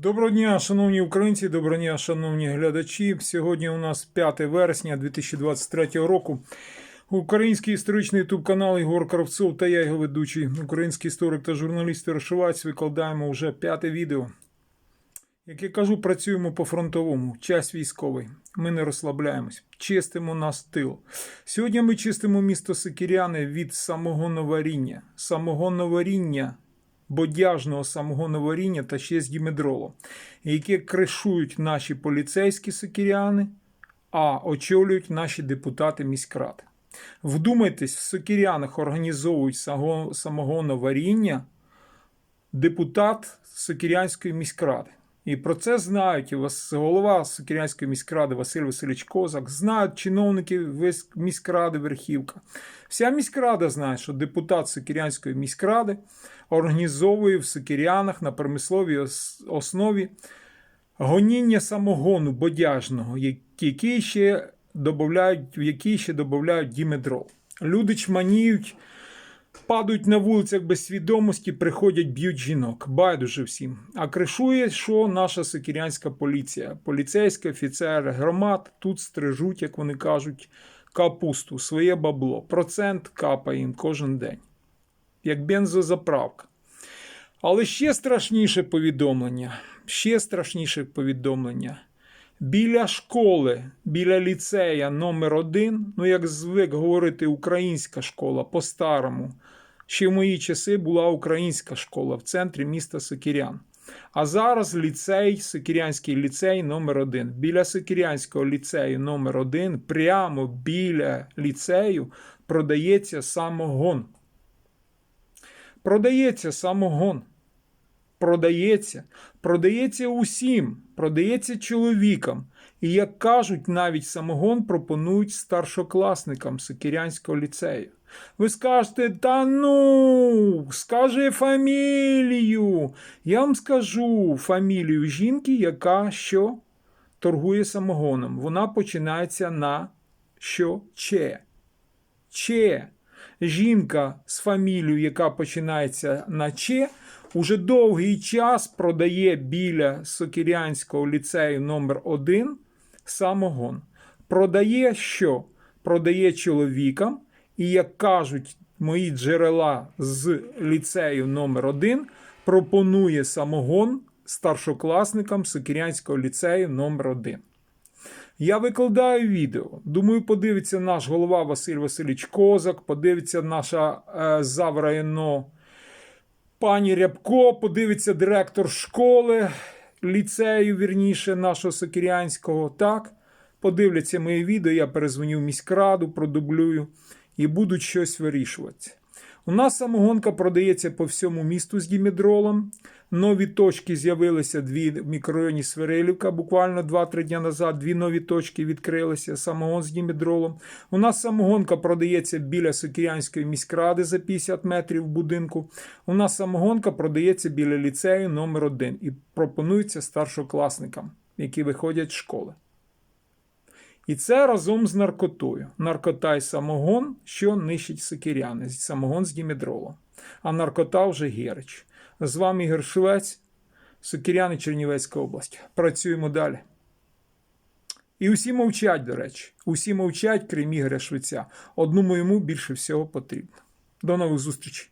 Доброго дня, шановні українці, доброго дня, шановні глядачі. Сьогодні у нас 5 вересня 2023 року. Український історичний ютуб канал Ігор Кравцов та я його ведучий, український історик та журналіст Рошивець, викладаємо вже п'яте відео. Як я кажу, працюємо по фронтовому, час військовий. Ми не розслабляємось, чистимо наш тил. Сьогодні ми чистимо місто Сикіряни від самого новоріння. Самого новоріння бодяжного самого новоріння та ще з дімедролом, яке кришують наші поліцейські сокіряни, а очолюють наші депутати міськради. Вдумайтесь, в сокірянах організовують самого самогоноваріння депутат Сокірянської міськради. І про це знають і голова Сокірянської міськради Василь Васильович Козак, знають чиновники міськради Верхівка. Вся міськрада знає, що депутат Сокірянської міськради організовує в Сокірянах на промисловій основі гоніння самогону бодяжного, який ще додають, в який ще додають дімедрол. Люди чманіють, падають на вулицях без свідомості, приходять, б'ють жінок. Байдуже всім. А кришує, що наша сокірянська поліція, поліцейські офіцери громад тут стрижуть, як вони кажуть, капусту, своє бабло. Процент капає їм кожен день. Як бензозаправка. Але ще страшніше повідомлення. Ще страшніше повідомлення. Біля школи, біля ліцея номер 1 ну як звик говорити українська школа по-старому. Ще в мої часи була українська школа в центрі міста Сокірян. А зараз ліцей, Сокірянський ліцей номер 1 Біля Сокірянського ліцею номер 1 прямо біля ліцею продається самогон. Продається самогон. Продається. Продається усім. Продається чоловікам. І, як кажуть, навіть самогон пропонують старшокласникам Сокірянського ліцею. Ви скажете, та ну, скажи фамілію. Я вам скажу фамілію жінки, яка що торгує самогоном. Вона починається на що Че. Че. Жінка з фамілією, яка починається на Че, уже довгий час продає біля Сокірянського ліцею номер 1 самогон. Продає що? Продає чоловікам, і, як кажуть мої джерела з ліцею номер 1 пропонує самогон старшокласникам Сокірянського ліцею номер 1 я викладаю відео. Думаю, подивиться наш голова Василь Васильович Козак, подивиться наша е, заврайно пані Рябко, подивиться директор школи, ліцею, вірніше, нашого Сокірянського. Так, подивляться моє відео, я перезвоню в міськраду, продублюю і будуть щось вирішувати. У нас самогонка продається по всьому місту з дімедролом. Нові точки з'явилися дві в мікрорайоні Свирилівка. Буквально 2-3 дні назад дві нові точки відкрилися. Самогон з дімедролом. У нас самогонка продається біля Сокірянської міськради за 50 метрів будинку. У нас самогонка продається біля ліцею номер 1 і пропонується старшокласникам, які виходять з школи. І це разом з наркотою. Наркота і самогон, що нищить сокиряни, самогон з дімедролом. А наркота вже герич. З вами Ігор Швець, Сокиряни Чернівецька область. Працюємо далі. І усі мовчать, до речі. Усі мовчать, крім Ігоря Швеця. Одному йому більше всього потрібно. До нових зустрічей.